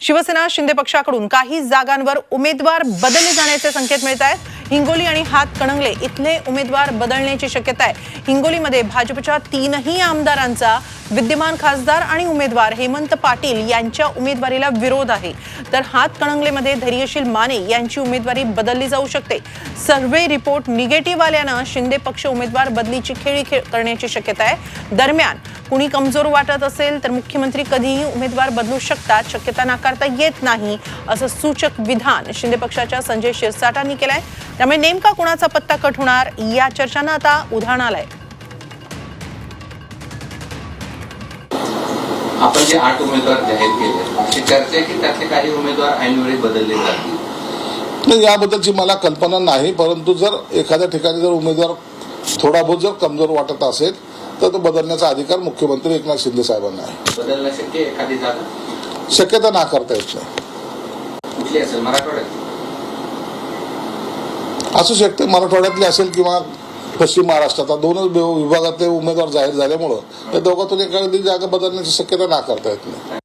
शिवसेना शिंदे पक्षाकडून काही जागांवर उमेदवार बदलले जाण्याचे संकेत मिळत आहेत. हिंगोली आणि हातकणंगले इथले उमेदवार बदलण्याची शक्यता आहे. हिंगोलीमध्ये भाजपच्या तीनही आमदारांचा विद्यमान खासदार आणि उमेदवार हेमंत पाटील यांच्या उमेदवारीला विरोध आहे. तर हातकणंगलेमध्ये धैर्यशील माने यांची उमेदवारी बदलली जाऊ शकते. सर्व्हे रिपोर्ट निगेटिव्ह आल्यानं शिंदे पक्ष उमेदवार बदलीची खेळी खेळ करण्याची शक्यता आहे. दरम्यान कुणी कमजोर वाटत असेल तर मुख्यमंत्री कधीही उमेदवार बदलू शकतात. शक्यता नाकारता येत नाही असं सूचक विधान शिंदे पक्षाच्या संजय शिरसाटांनी केलंय. त्यामुळे नेमका कुणाचा पत्ता कट होणार या चर्चांना आता उधाण आलंय. आपण जे आठ उमेदवार जाहीर केले अशी चर्चा आहे की त्यातले काही उमेदवार ऐनवेळी बदलले जातील? नाही याबद्दलची मला कल्पना नाही परंतु जर एखाद्या ठिकाणी जर उमेदवार थोडा बहुत जर कमजोर वाटत असेल तर तो बदलण्याचा अधिकार मुख्यमंत्री एकनाथ शिंदे साहेबांना आहे. बदलणं शक्य आहे एखादी जागा? शक्यता नाकारता येत नाही. कुठली असेल? मराठवाड्यात? असू शकते मराठवाड्यातली असेल किंवा पश्चिम महाराष्ट्रात. आता दोनच विभागातले उमेदवार जाहीर झाल्यामुळं त्या दोघातून एखादी जागा बदलण्याची शक्यता नाकारता येत नाही.